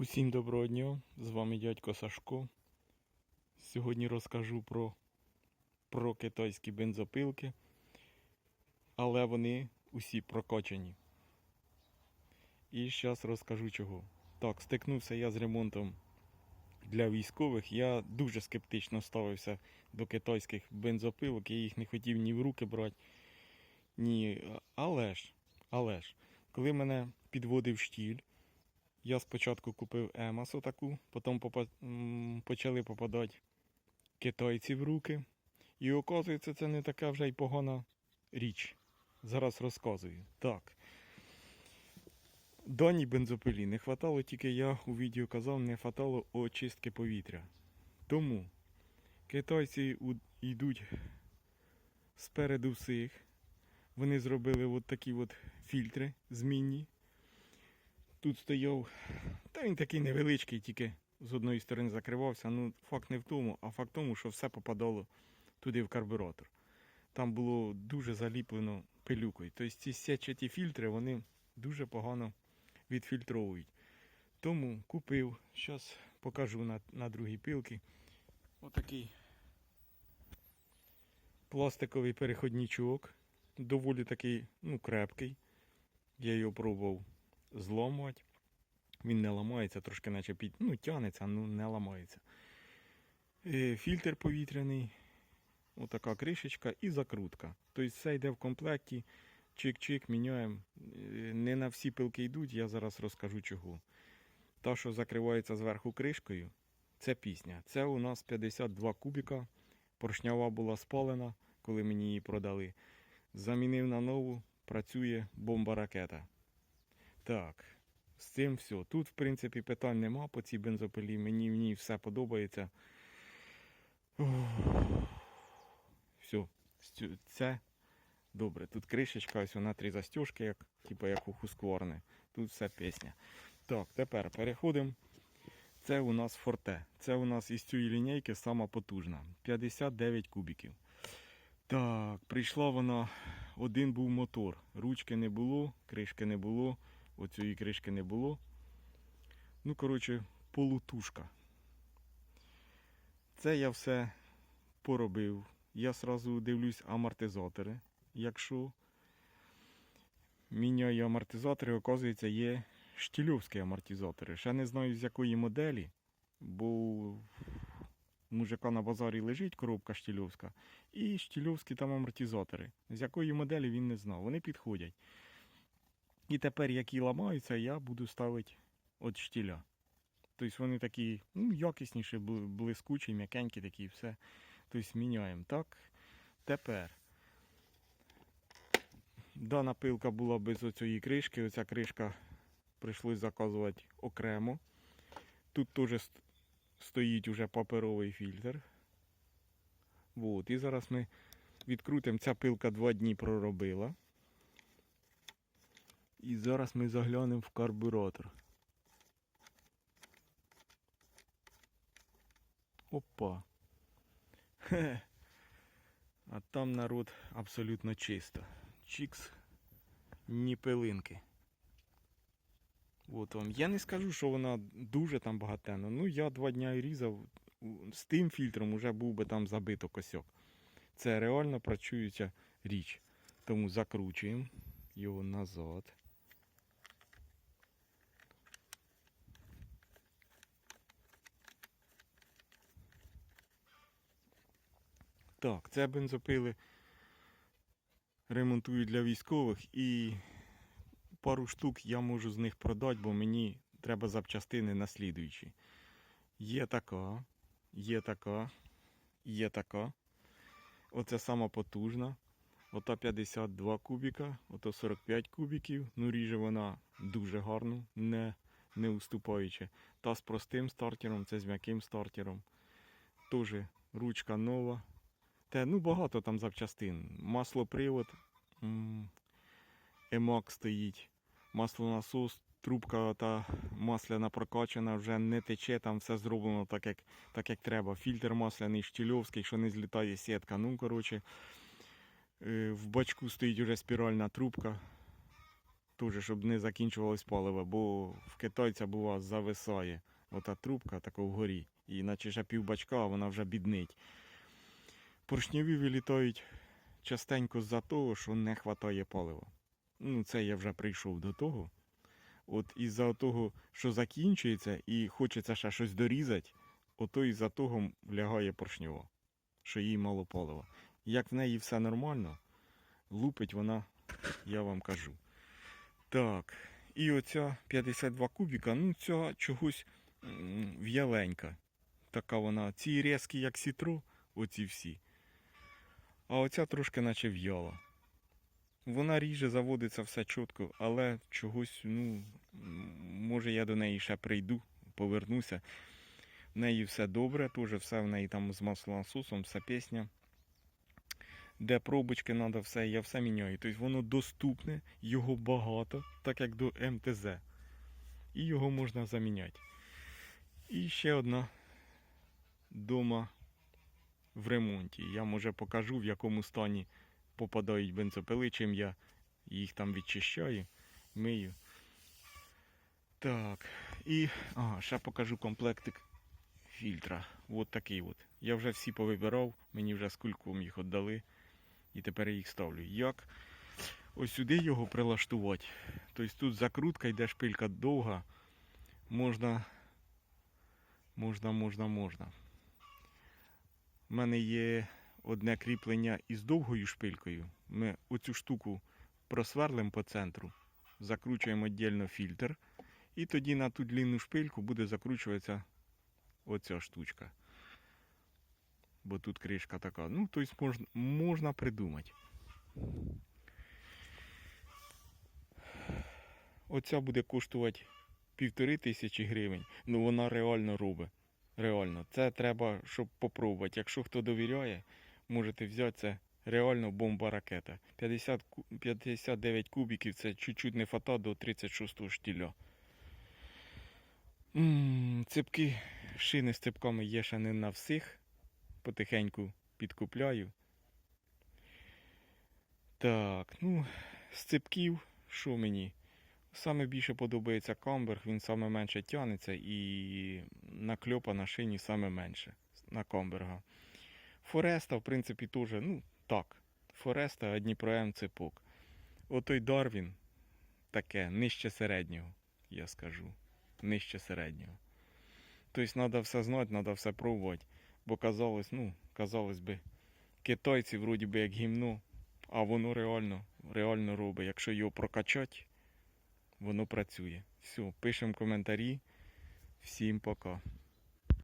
Усім доброго дня, з вами дядько Сашко. Сьогодні розкажу про, про китайські бензопилки, але вони усі прокачані. І зараз розкажу чого. Так, стикнувся я з ремонтом для військових. Я дуже скептично ставився до китайських бензопилок, я їх не хотів ні в руки брати, ні. Але ж, але ж, коли мене підводив штіль, я спочатку купив Емас отаку, потім почали попадати китайці в руки. І оказується, це не така вже й погана річ. Зараз розказую. Так. Даній бензопилі не хватало, тільки я у відео казав, не хватало очистки повітря. Тому китайці йдуть спереду всіх. Вони зробили от такі от фільтри змінні. Тут стояв, та він такий невеличкий, тільки з одної сторони закривався. Ну, факт не в тому, а факт в тому, що все попадало туди в карбюратор. Там було дуже заліплено пилюкою. Тобто ці сетчаті фільтри вони дуже погано відфільтровують. Тому купив, зараз покажу на, на другій пилці. Отакий пластиковий переходничок. Доволі такий ну, крепкий. Я його пробував зламувати. Він не ламається, трошки наче під... ну, тягнеться, ну не ламається. Е, Фільтр повітряний, отака кришечка і закрутка. Тобто все йде в комплекті. Чик-чик, міняємо. Е, Не на всі пилки йдуть, я зараз розкажу чого. Та, що закривається зверху кришкою, це пісня. Це у нас 52 кубіка. Поршнява була спалена, коли мені її продали. Замінив на нову, працює бомба-ракета. Так, з цим все. Тут, в принципі, питань нема по цій бензопилі. Мені в ній все подобається. Все, це добре. Тут кришечка, ось вона три застіжки, як, типу як у Husqvarna. Тут все пісня. Так, тепер переходимо. Це у нас форте. Це у нас із цієї лінійки сама потужна. 59 кубіків. Так, прийшла вона. Один був мотор. Ручки не було, кришки не було. Оцієї кришки не було. Ну, коротше, полутушка. Це я все поробив. Я сразу дивлюсь амортизатори. Якщо міняю амортизатори, оказується, є штільовські амортизатори. Ще не знаю з якої моделі, бо у мужика на базарі лежить коробка штільовська. І штільовські там амортизатори. З якої моделі він не знав. Вони підходять. І тепер, які ламаються, я буду ставити від штіля. Тобто вони такі ну, якісніші, блискучі, м'якенькі такі, все. Тобто міняємо. Так, тепер. Дана пилка була без оцієї кришки. Оця кришка прийшлось заказувати окремо. Тут теж стоїть уже паперовий фільтр. Вот. І зараз ми відкрутимо. Ця пилка два дні проробила. І зараз ми заглянемо в карбюратор. Опа. Хе. А там народ абсолютно чисто. Чікс, ні пилинки. От вам. Я не скажу, що вона дуже там багатенна. Ну, я два дня і різав. З тим фільтром вже був би там забито косяк. Це реально працююча річ. Тому закручуємо його назад. Так, це бензопили ремонтую для військових і пару штук я можу з них продати, бо мені треба запчастини наслідуючі. Є така, є така, є така. Оце сама потужна. Ота 52 кубіка, ото 45 кубіків. Ну, ріже вона дуже гарно, не, не уступаючи. Та з простим стартером, це з м'яким стартером. Теж ручка нова. Те, ну багато там запчастин. Маслопривод, емак стоїть, маслонасос, трубка та масляна прокачана, вже не тече, там все зроблено так, як, так, як треба. Фільтр масляний штільовський, що не злітає сітка. Ну, коротше, е, в бачку стоїть уже спіральна трубка. Теж, щоб не закінчувалось паливо, бо в китайця бува зависає ота трубка така вгорі. І наче ще пів бачка, а вона вже біднить. Поршневі вилітають частенько з-за того, що не вистачає палива. Ну, це я вже прийшов до того. От із-за того, що закінчується і хочеться ще щось дорізати, ото із-за того лягає поршнева, що їй мало палива. Як в неї все нормально, лупить вона, я вам кажу. Так, і оця 52 кубіка, ну ця чогось в'яленька. Така вона. Ці різкі, як сітро, оці всі. А оця трошки наче в'яла. Вона ріже, заводиться все чітко, але чогось, ну, може я до неї ще прийду, повернуся. В неї все добре, теж все в неї там з маслонасосом, вся пісня. Де пробочки треба, все, я все міняю. Тобто воно доступне, його багато, так як до МТЗ. І його можна заміняти. І ще одна дома в ремонті. Я може покажу, в якому стані попадають бензопили, чим я їх там відчищаю, мию. Так. І ага, ще покажу комплектик фільтра. От такий от. Я вже всі повибирав, мені вже з кульком їх віддали. І тепер я їх ставлю. Як ось сюди його прилаштувати? Тобто тут закрутка йде шпилька довга. Можна. Можна, можна, можна. У мене є одне кріплення із довгою шпилькою. Ми оцю штуку просверлимо по центру, закручуємо віддільно фільтр. І тоді на ту длинну шпильку буде закручуватися оця штучка. Бо тут кришка така. Ну, тобто можна, можна придумати. Оця буде коштувати півтори тисячі гривень. Ну вона реально робить. Реально. Це треба, щоб попробувати. Якщо хто довіряє, можете взяти це реально бомба ракета. 50, 59 кубиків це чуть-чуть не фата до 36 штіля. М, Цепки, шини з цепками є ще не на всіх. Потихеньку підкупляю. Так, ну, з цепків, що мені? Саме більше подобається камберг, він саме менше тягнеться і накльопа на шині саме менше на камберга. Фореста, в принципі, теж, ну, так. Фореста, Дніпро М цепок. Отой Дарвін таке, нижче середнього, я скажу. Нижче середнього. Тобто треба все знати, треба все пробувати. Бо казалось, ну, казалось би, китайці вроді би як гімно, а воно реально, реально робить. Якщо його прокачати, воно працює. Все, пишемо коментарі. Всім пока.